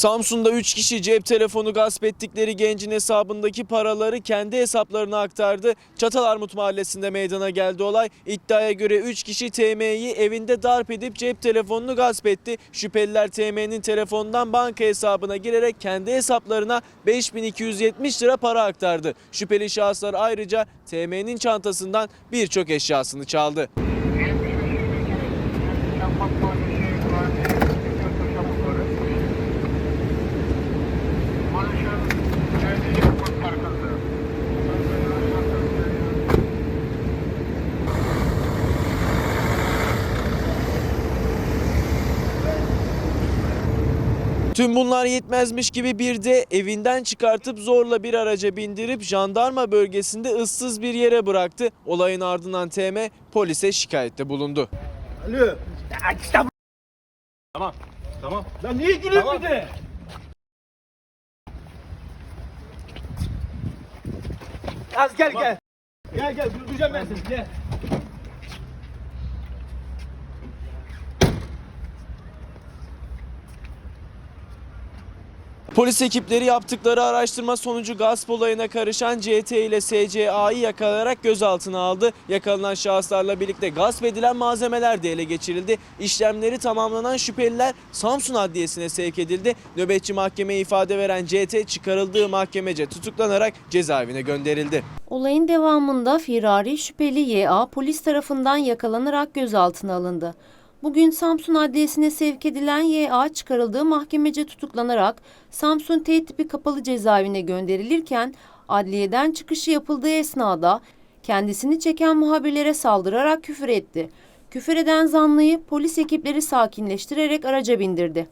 Samsun'da 3 kişi cep telefonu gasp ettikleri gencin hesabındaki paraları kendi hesaplarına aktardı. Çatalarmut mahallesinde meydana geldi olay. İddiaya göre 3 kişi TM'yi evinde darp edip cep telefonunu gasp etti. Şüpheliler TM'nin telefondan banka hesabına girerek kendi hesaplarına 5270 lira para aktardı. Şüpheli şahıslar ayrıca TM'nin çantasından birçok eşyasını çaldı. Tüm bunlar yetmezmiş gibi bir de evinden çıkartıp zorla bir araca bindirip jandarma bölgesinde ıssız bir yere bıraktı. Olayın ardından TM polise şikayette bulundu. Alo. Tamam. Tamam. Lan niye gülüyorsun bir de? Az gel gel. Gel gel güldüreceğim ben seni gel. Polis ekipleri yaptıkları araştırma sonucu gasp olayına karışan CT ile SCA'yı yakalayarak gözaltına aldı. Yakalanan şahıslarla birlikte gasp edilen malzemeler de ele geçirildi. İşlemleri tamamlanan şüpheliler Samsun Adliyesi'ne sevk edildi. Nöbetçi mahkemeye ifade veren CT çıkarıldığı mahkemece tutuklanarak cezaevine gönderildi. Olayın devamında firari şüpheli YA polis tarafından yakalanarak gözaltına alındı. Bugün Samsun Adliyesi'ne sevk edilen YA çıkarıldığı mahkemece tutuklanarak Samsun T tipi kapalı cezaevine gönderilirken adliyeden çıkışı yapıldığı esnada kendisini çeken muhabirlere saldırarak küfür etti. Küfür eden zanlıyı polis ekipleri sakinleştirerek araca bindirdi.